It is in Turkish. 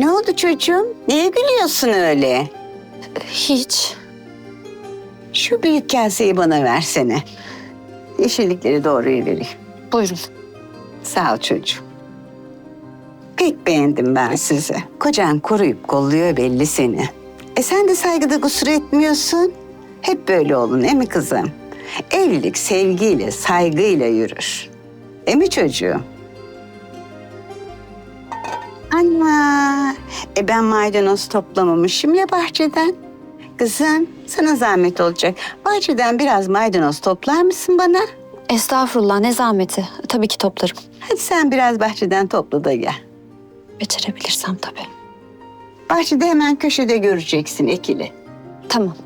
Ne oldu çocuğum? Niye gülüyorsun öyle? Hiç. Şu büyük kaseyi bana versene. Yeşillikleri doğruyu vereyim. Buyurun. Sağ ol çocuğum. Pek beğendim ben sizi. Kocan koruyup kolluyor belli seni. E sen de saygıda kusur etmiyorsun. Hep böyle olun değil mi kızım? Evlilik sevgiyle, saygıyla yürür. Değil mi çocuğum? Anne, e ben maydanoz toplamamışım ya bahçeden. Kızım, sana zahmet olacak. Bahçeden biraz maydanoz toplar mısın bana? Estağfurullah ne zahmeti. Tabii ki toplarım. Hadi sen biraz bahçeden topla da gel. Becerebilirsem tabii. Bahçede hemen köşede göreceksin ekili. Tamam.